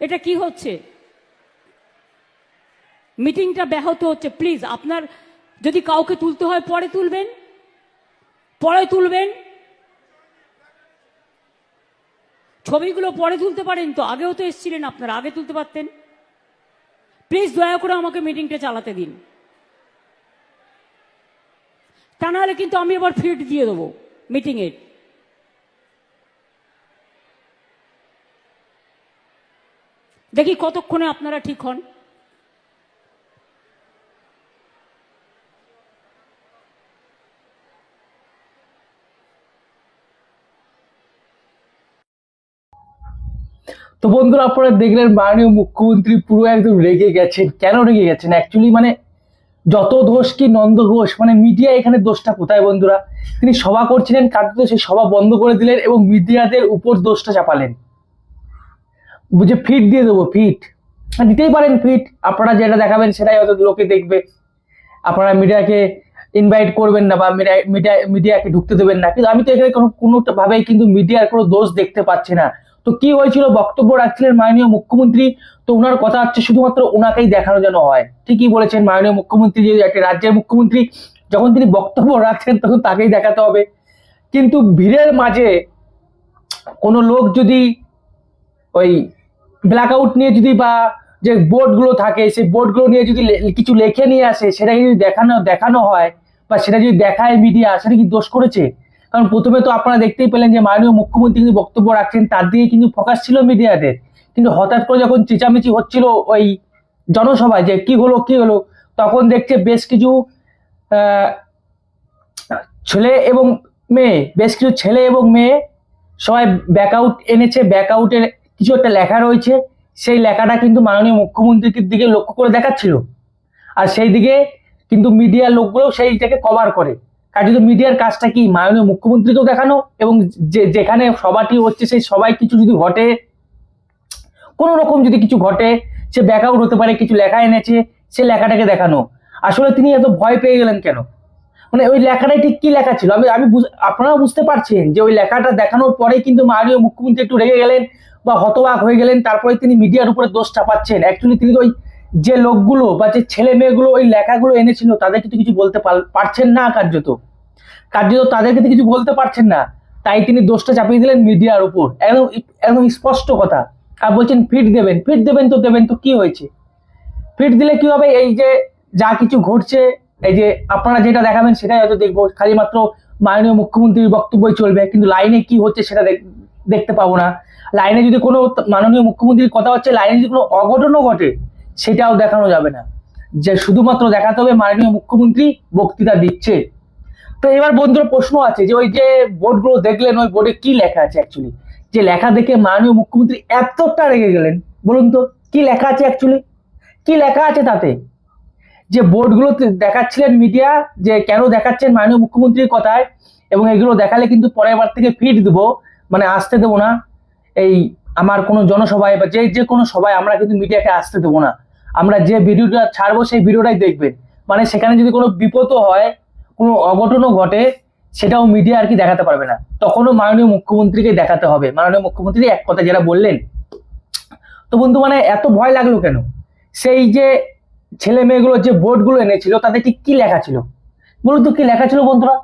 এটা কি হচ্ছে? মিটিংটা ব্যাহত হচ্ছে, প্লিজ, আপনার যদি কাউকে তুলতে হয়, পরে তুলবেন। পরে তুলবেন। ছবিগুলো পরে তুলতে পারেন তো, আগেও তো এসেছিলেন আপনারা, আগে তুলতে পারতেন। প্লিজ দয়া করে আমাকে মিটিংটা চালাতে দিন। তা নাহলে কিন্তু আমি আবার ফিড দিয়ে দেবো মিটিংয়ের। দেখি কতক্ষণে আপনারা ঠিক হন। তো বন্ধুরা, আপনারা দেখলেন মাননীয় মুখ্যমন্ত্রী পুরো একদম রেগে গেছেন। কেন রেগে গেছেন? অ্যাকচুয়ালি মানে যত দোষ কি নন্দ ঘোষ মানে মিডিয়া এখানে দোষটা কোথায় বন্ধুরা? তিনি সভা করছিলেন, কার্যত সেই সভা বন্ধ করে দিলেন এবং মিডিয়াদের উপর দোষটা চাপালেন। বুঝে ফিট দিয়ে দেবো, ফিট। দিতেই পারেন ফিট। আপনারা যেটা দেখাবেন সেটাই হয়তো লোকে দেখবে। আপনারা মিডিয়াকে ইনভাইট করবেন না বা মিডিয়া মিডিয়াকে ঢুকতে দেবেন না। কিন্তু আমি তো এখানে কোনো কোনো ভাবেই কিন্তু মিডিয়ার কোনো দোষ দেখতে পাচ্ছি না। তো কি হয়েছিল? বক্তব্য রাখছিলেন মাননীয় মুখ্যমন্ত্রী। তো ওনার কথা হচ্ছে শুধুমাত্র ওনাকেই দেখানো যেন হয়। ঠিকই বলেছেন মাননীয় মুখ্যমন্ত্রী যে একটা রাজ্যের মুখ্যমন্ত্রী। যখন তিনি বক্তব্য রাখছেন তখন তাকেই দেখাতে হবে। কিন্তু ভিড়ের মাঝে কোনো লোক যদি ওই ব্ল্যাক আউট নিয়ে যদি বা যে বোর্ডগুলো থাকে, সেই বোর্ডগুলো নিয়ে যদি কিছু লেখে নিয়ে আসে, সেটা যদি দেখানো দেখানো হয় বা সেটা যদি দেখায় মিডিয়া সেটা কি দোষ করেছে? কারণ প্রথমে তো আপনারা দেখতেই পেলেন যে মাননীয় মুখ্যমন্ত্রী কিন্তু বক্তব্য রাখছেন, তার দিকে কিন্তু ফোকাস ছিল মিডিয়াদের কিন্তু হঠাৎ করে যখন চেঁচামেচি হচ্ছিল ওই জনসভায় যে কি হলো কি হলো, তখন দেখছে বেশ কিছু ছেলে এবং মেয়ে, বেশ কিছু ছেলে এবং মেয়ে সবাই ব্যাকআউট এনেছে ব্যাকআউটের কিছু একটা লেখা রয়েছে, সেই লেখাটা কিন্তু মাননীয় মুখ্যমন্ত্রীর দিকে লক্ষ্য করে দেখাচ্ছিল। আর সেই দিকে কিন্তু মিডিয়ার লোকগুলো সেইটাকে কভার করে। কার্যত মিডিয়ার কাজটা কি? মাননীয় মুখ্যমন্ত্রীকেও দেখানো এবং যে, যেখানে সভাটি হচ্ছে সেই সবাই কিছু যদি ঘটে, কোনো রকম যদি কিছু ঘটে, সে ব্যাকআউট হতে পারে, কিছু লেখা এনেছে, সে লেখাটাকে দেখানো। আসলে তিনি এত ভয় পেয়ে গেলেন কেন? মানে ওই লেখাটাই ঠিক কি লেখা ছিল? আমি আমি আপনারাও বুঝতে পারছেন যে ওই লেখাটা দেখানোর পরে কিন্তু মাননীয় মুখ্যমন্ত্রী একটু রেগে গেলেন। বা হতবাক হয়ে গেলেন, তারপরে তিনি মিডিয়ার উপরে দোষ চাপাচ্ছেন। অ্যাকচুয়ালি তিনি ওই যে লোকগুলো বা যে ছেলে মেয়েগুলো ওই লেখাগুলো এনেছিল, তাদেরকে তো কিছু বলতে পারছেন না কার্যত। কার্যত তাদেরকে তো কিছু বলতে পারছেন না। তাই তিনি দোষটা চাপিয়ে দিলেন মিডিয়ার উপর। একদম একদম স্পষ্ট কথা। আর বলছেন, ফিট দেবেন ফিট দেবেন তো দেবেন তো কি হয়েছে? ফিট দিলে কি হবে? এই যে যা কিছু ঘটছে, এই যে আপনারা যেটা দেখাবেন সেটাই হয়তো দেখব। খালি মাত্র মাননীয় মুখ্যমন্ত্রীর বক্তব্যই চলবে। কিন্তু লাইনে কি হচ্ছে সেটা দেখতে পাবো না। লাইনে যদি কোনো মাননীয় মুখ্যমন্ত্রীর কথা হচ্ছে লাইনে যদি কোনো অঘটনও ঘটে, সেটাও দেখানো যাবে না। যে শুধুমাত্র দেখাতে হবে মাননীয় মুখ্যমন্ত্রী বক্তৃতা দিচ্ছে। তো এবার বন্ধুর প্রশ্ন আছে যে ওই যে বোর্ডগুলো দেখলেন, ওই বোর্ডে কি লেখা আছে অ্যাকচুয়ালি যে লেখা দেখে মাননীয় মুখ্যমন্ত্রী এতটা রেগে গেলেন, বলুন তো, কি লেখা আছে অ্যাকচুয়ালি কি লেখা আছে তাতে? যে বোর্ডগুলো দেখাচ্ছিলেন মিডিয়া যে কেন দেখাচ্ছেন মাননীয় মুখ্যমন্ত্রীর কথায়, এবং এগুলো দেখালে কিন্তু পরের বার থেকে ফিট দেবো। মানে আসতে দেবো না। এই আমার কোনো জনসভায় বা যে যে কোনো সভায় আমরা কিন্তু মিডিয়াকে আসতে দেবো না। আমরা যে ভিডিওটা ছাড়বো সেই ভিডিওটাই দেখবেন মানে সেখানে যদি কোনো বিপদও হয়, কোনো অঘটনও ঘটে, সেটাও মিডিয়া আর কি দেখাতে পারবে না। তখনও মাননীয় মুখ্যমন্ত্রীকে দেখাতে হবে। মাননীয় মুখ্যমন্ত্রী এক কথা যারা বললেন। তো বন্ধু মানে এত ভয় লাগল কেন? সেই যে ছেলে মেয়েগুলো যে বোর্ডগুলো এনেছিল, তাদের ঠিক কি লেখা ছিল? বলুন তো কি লেখা ছিল বন্ধুরা?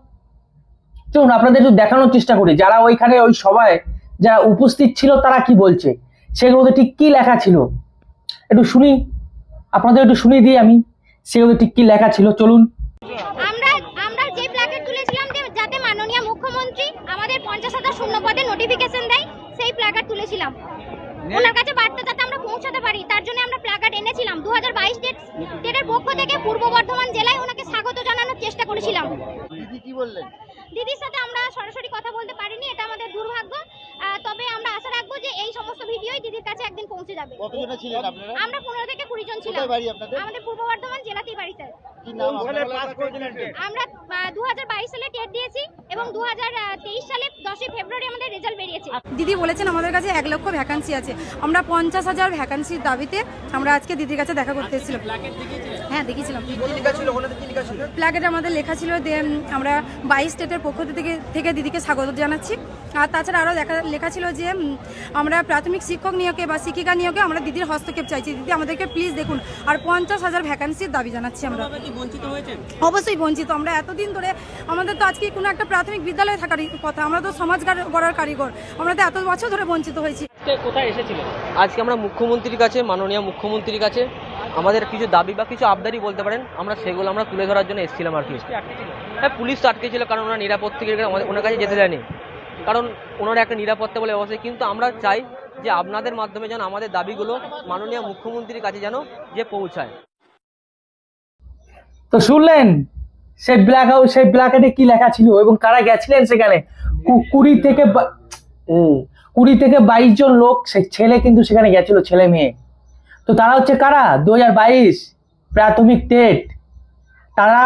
চলুন আপনাদের একটু দেখানোর চেষ্টা করি যারা ওইখানে ওই সভায় যারা উপস্থিত ছিল তারা কি বলছে? সেগুলোতে ঠিক কি লেখা ছিল? একটু শুনি আপনাদের একটু শুনিয়ে দিই আমি সেগুলোতে ঠিক কি লেখা ছিল চলুন। আমরা আমরা যে প্ল্যাকেট তুলেছিলাম যাতে মাননীয় মুখ্যমন্ত্রী আমাদের পঞ্চাশ হাজার শূন্য পদে নোটিফিকেশন দেয় সেই প্ল্যাকার্ড তুলেছিলাম। ওনার কাছে বার্তা যাতে আমরা পৌঁছাতে পারি তার জন্য আমরা প্ল্যাকার্ড এনেছিলাম। দু হাজার বাইশ ডেটের পক্ষ থেকে পূর্ব বর্ধমান জেলায় ওনাকে স্বাগত জানানোর চেষ্টা করেছিলাম। দিদি কি বললেন? দিদির সাথে আমরা সরাসরি কথা বলতে পারিনি এটা আমাদের দুর্ভাগ্য। তবে আমরা আশা রাখব যে এই সমস্ত ভিডিওই দিদির কাছে একদিন পৌঁছে যাবে। কতজনে ছিলেন আপনারা? আমরা পনেরো থেকে কুড়ি জন ছিলাম। কোথায় বাড়ি আপনাদের? আমাদের পূর্ব বর্ধমান জেলাতেই বাড়ি স্যার? আমরা দু হাজার বাইশ সালে টেট দিয়েছি এবং দু হাজার তেইশ সালে দশই ফেব্রুয়ারি আমাদের রেজাল্ট বেরিয়েছে। দিদি বলেছেন আমাদের কাছে এক লক্ষ ভ্যাকান্সি আছে। আমরা পঞ্চাশ হাজার ভ্যাকান্সির দাবিতে আমরা আজকে দিদির কাছে দেখা করতে এসেছিলাম। হ্যাঁ দেখেছিলাম। প্ল্যাকেটে আমাদের লেখা ছিল যে আমরা বাইশ স্টেটের পক্ষ থেকে থেকে দিদিকে স্বাগত জানাচ্ছি। আর তাছাড়া আরও দেখা লেখা ছিল যে আমরা প্রাথমিক শিক্ষক নিয়োগে বা শিক্ষিকা নিয়োগে আমরা দিদির হস্তক্ষেপ চাইছি। দিদি আমাদেরকে প্লিজ দেখুন। আর পঞ্চাশ হাজার ভ্যাকান্সির দাবি জানাচ্ছি আমরা। অবশ্যই বঞ্চিত। আমরা এতদিন ধরে আমাদের তো আজকে কোনো একটা প্রাথমিক বিদ্যালয়ে থাকার কথা। আমরা তো সমাজ গড়ার কারিগর। আমরা তো এত বছর ধরে বঞ্চিত হয়েছি। কোথায় এসেছিলেন আজকে আমরা মুখ্যমন্ত্রীর কাছে মাননীয় মুখ্যমন্ত্রীর কাছে। আমাদের কিছু দাবি বা কিছু আবদারি বলতে পারেন আমরা সেগুলো আমরা তুলে ধরার জন্য এসেছিলাম আর কি। হ্যাঁ পুলিশ তো আটকে ছিল কারণ ওনার নিরাপত্তা আমাদের ওনার কাছে যেতে দেয়নি। কারণ ওনার একটা নিরাপত্তা বলে অবশ্যই কিন্তু আমরা চাই যে আপনাদের মাধ্যমে যেন আমাদের দাবিগুলো মাননীয় মুখ্যমন্ত্রীর কাছে যেন যে পৌঁছায়। তো শুনলেন সেই ব্ল্যাক হাউস সেই ব্ল্যাকেটে কি লেখা ছিল এবং কারা গেছিলেন সেখানে? কু- কুড়ি থেকে বা- হুম, কুড়ি থেকে বাইশ জন লোক সে ছেলে কিন্তু সেখানে গেছিল ছেলে মেয়ে। তো তারা হচ্ছে কারা? দু হাজার বাইশ প্রাথমিক টেট। তারা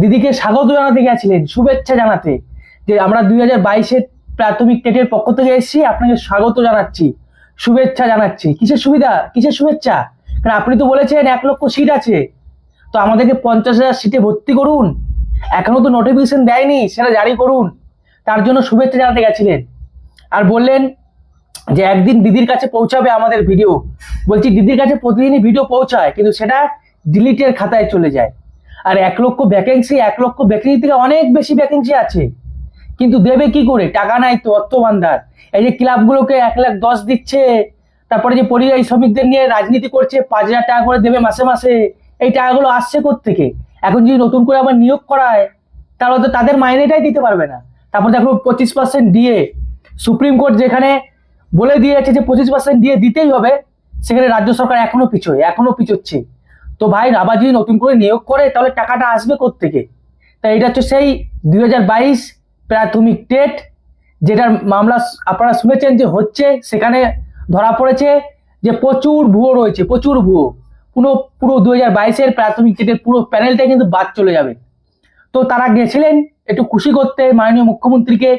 দিদিকে স্বাগত জানাতে গেছিলেন, শুভেচ্ছা জানাতে, যে আমরা দুই হাজার বাইশের প্রাথমিক টেটের পক্ষ থেকে এসেছি, আপনাকে স্বাগত জানাচ্ছি, শুভেচ্ছা জানাচ্ছি। কিসের সুবিধা? কিসের শুভেচ্ছা? কারণ আপনি তো বলেছেন এক লক্ষ সিট আছে। তো আমাদেরকে পঞ্চাশ হাজার সিটে ভর্তি করুন। এখনও তো নোটিফিকেশন দেয়নি, সেটা জারি করুন। তার জন্য শুভেচ্ছা জানাতে গেছিলেন। আর বললেন যে একদিন দিদির কাছে পৌঁছাবে আমাদের ভিডিও বলছি, দিদির কাছে প্রতিদিনই ভিডিও পৌঁছায়, কিন্তু সেটা ডিলিটের খাতায় চলে যায়। আর এক লক্ষ ভ্যাকেন্সি এক লক্ষ ভ্যাকেন্সি থেকে অনেক বেশি ভ্যাকেন্সি আছে। কিন্তু দেবে কি করে? টাকা নাই তো, অর্থ ভান্ডার। এই যে ক্লাবগুলোকে এক লাখ দশ দিচ্ছে, তারপরে যে পরিযায়ী শ্রমিকদের নিয়ে রাজনীতি করছে, পাঁচ হাজার টাকা করে দেবে মাসে মাসে। এই টাকাগুলো আসছে থেকে এখন যদি নতুন করে আবার নিয়োগ করায়, তাহলে তো তাদের মাইনেটাই দিতে পারবে না। তারপর দেখো, পঁচিশ পার্সেন্ট দিয়ে সুপ্রিম কোর্ট যেখানে বলে দিয়েছে যে পঁচিশ পার্সেন্ট দিয়ে দিতেই হবে, সেখানে রাজ্য সরকার এখনও পিছোয়, এখনও পিছোচ্ছে। তো ভাই আবার যদি নতুন করে নিয়োগ করে, তাহলে টাকাটা আসবে থেকে তাই এটা হচ্ছে সেই দুই হাজার বাইশ প্রাথমিক টেট যেটার মামলা আপনারা শুনেছেন যে হচ্ছে, সেখানে ধরা পড়েছে যে প্রচুর ভুয়ো রয়েছে, প্রচুর ভুয়ো। পুরো পুরো দু হাজার বাইশের প্রাথমিক টেটের পুরো প্যানেলটাই কিন্তু বাদ চলে যাবে। তো তারা গেছিলেন একটু খুশি করতে, মাননীয় মুখ্যমন্ত্রীকে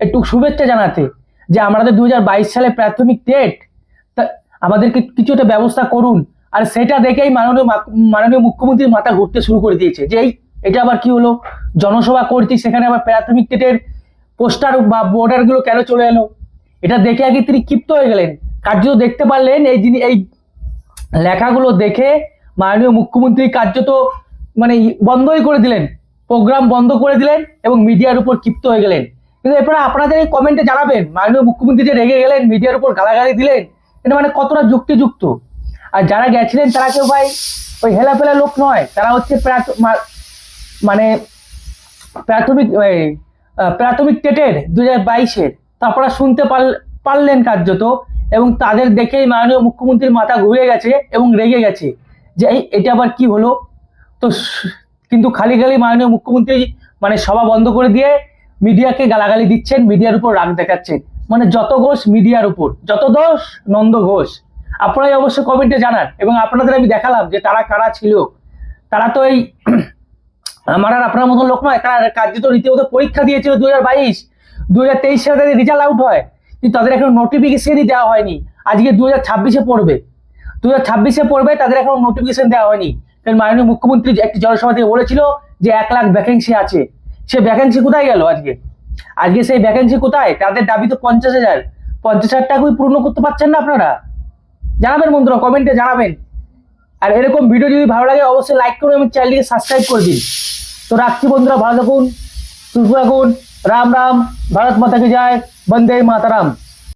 একটু শুভেচ্ছা জানাতে। যে আমাদের দু হাজার বাইশ সালে প্রাথমিক টেট তা আমাদেরকে কিছু একটা ব্যবস্থা করুন। আর সেটা দেখেই মাননীয় মাননীয় মুখ্যমন্ত্রীর মাথা ঘুরতে শুরু করে দিয়েছে যে এই, এটা আবার কি হলো? জনসভা করছি, সেখানে আবার প্রাথমিক টেটের পোস্টার বা বর্ডারগুলো কেন চলে এলো? এটা দেখে আগে তিনি ক্ষিপ্ত হয়ে গেলেন। কার্যত দেখতে পারলেন, এই যিনি, এই লেখাগুলো দেখে মাননীয় মুখ্যমন্ত্রী কার্যত মানে বন্ধই করে দিলেন। প্রোগ্রাম বন্ধ করে দিলেন এবং মিডিয়ার উপর ক্ষিপ্ত হয়ে গেলেন। কিন্তু এরপরে আপনাদের এই কমেন্টে জানাবেন, মাননীয় মুখ্যমন্ত্রী যে রেগে গেলেন মিডিয়ার উপর গালাগালি দিলেন, এটা মানে কতটা যুক্তিযুক্ত? আর যারা গেছিলেন, তারা কেউ ভাই ওই হেলাফেলা লোক নয়, তারা হচ্ছে মানে প্রাথমিক প্রাথমিক টেটের দু হাজার বাইশের তারপরে শুনতে পারলেন কার্যত, এবং তাদের দেখেই মাননীয় মুখ্যমন্ত্রীর মাথা ঘুরে গেছে এবং রেগে গেছে, যে এই, এটা আবার কি হলো? তো কিন্তু খালি খালি মাননীয় মুখ্যমন্ত্রী মানে সভা বন্ধ করে দিয়ে মিডিয়াকে গালাগালি দিচ্ছেন, মিডিয়ার উপর রাগ দেখাচ্ছেন মানে যত ঘোষ মিডিয়ার উপর, যত দোষ নন্দ ঘোষ। আপনারাই অবশ্য কমেন্টে জানান, এবং আপনাদের আমি দেখালাম যে তারা কারা ছিল। তারা তো এই আমার আর আপনার মতো লোক নয়, তারা কার্যত রীতিমতো পরীক্ষা দিয়েছিল দু হাজার বাইশ। দু হাজার তেইশ সালে তাদের রেজাল্ট আউট হয়, কিন্তু তাদের এখন নোটিফিকেশনই দেওয়া হয়নি। আজকে দু হাজার ছাব্বিশে পড়বে। দু হাজার ছাব্বিশে পড়বে, তাদের এখন নোটিফিকেশন দেওয়া হয়নি। কারণ মাননীয় মুখ্যমন্ত্রী একটি জনসভা থেকে বলেছিল যে এক লাখ ভ্যাকেন্সি আছে। সে ভ্যাকেন্সি কোথায় গেল আজকে? আজকে সেই ভ্যাকেন্সি কোথায়? তাদের দাবি তো পঞ্চাশ হাজার। পঞ্চাশ হাজার টাকাই পূর্ণ করতে পারছেন না আপনারা? জানাবেন বন্ধুরা কমেন্টে জানাবেন। আর এরকম ভিডিও যদি ভালো লাগে, অবশ্যই লাইক করুন এবং চ্যানেলটিকে সাবস্ক্রাইব করে দিন। তো রাখছি বন্ধুরা, ভালো থাকুন, সুস্থ থাকুন। রাম রাম, ভারত মাতাকে যায় বন্দে মাতারাম।